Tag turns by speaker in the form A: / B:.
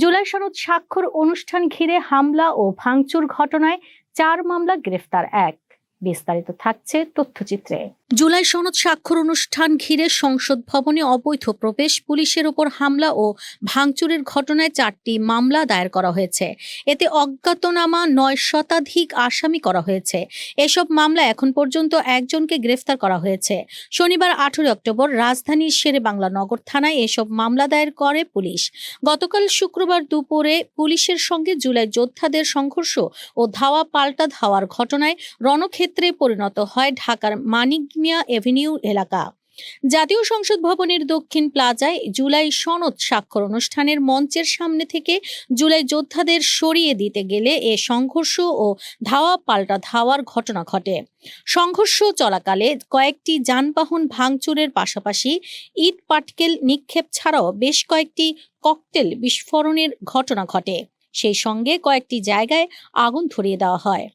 A: জুলাই সনদ স্বাক্ষর অনুষ্ঠান ঘিরে হামলা ও ভাঙচুর ঘটনায় চার মামলা গ্রেফতার। এক, বিস্তারিত থাকছে তথ্যচিত্রে। জুলাই সনদ স্বাক্ষর অনুষ্ঠান ঘিরে সংসদ ভবনে অবৈধ প্রবেশ, পুলিশের ওপর হামলা ও ভাঙচুরের ঘটনায় চারটি মামলা দায়ের করা হয়েছে। এতে অজ্ঞাতনামা নয় শতাধিক আসামি করা হয়েছে। এসব মামলা এখন পর্যন্ত একজনকে গ্রেফতার করা হয়েছে। শনিবার আঠেরো অক্টোবর রাজধানীর শেরে বাংলা নগর থানায় এসব মামলা দায়ের করে পুলিশ। গতকাল শুক্রবার দুপুরে পুলিশের সঙ্গে জুলাই যোদ্ধাদের সংঘর্ষ ও ধাওয়া পাল্টা ধাওয়ার ঘটনায় রণক্ষেত্রে পরিণত হয় ঢাকার মানিক মিয়া এভিনিউ এলাকা। জাতীয় সংসদ ভবনের দক্ষিণ প্লাজায় জুলাই সনদ স্বাক্ষর অনুষ্ঠানের মঞ্চের সামনে থেকে জুলাই যোদ্ধাদের সরিয়ে দিতে গেলে এ সংঘর্ষ ও ধাওয়া পাল্টা ধাওয়ার ঘটনা ঘটে। সংঘর্ষ চলাকালে কয়েকটি যানবাহন ভাঙচুরের পাশাপাশি ইট পাটকেল নিক্ষেপ ছাড়াও বেশ কয়েকটি ককটেল বিস্ফোরণের ঘটনা ঘটে। সেই সঙ্গে কয়েকটি জায়গায় আগুন ধরিয়ে দেওয়া হয়।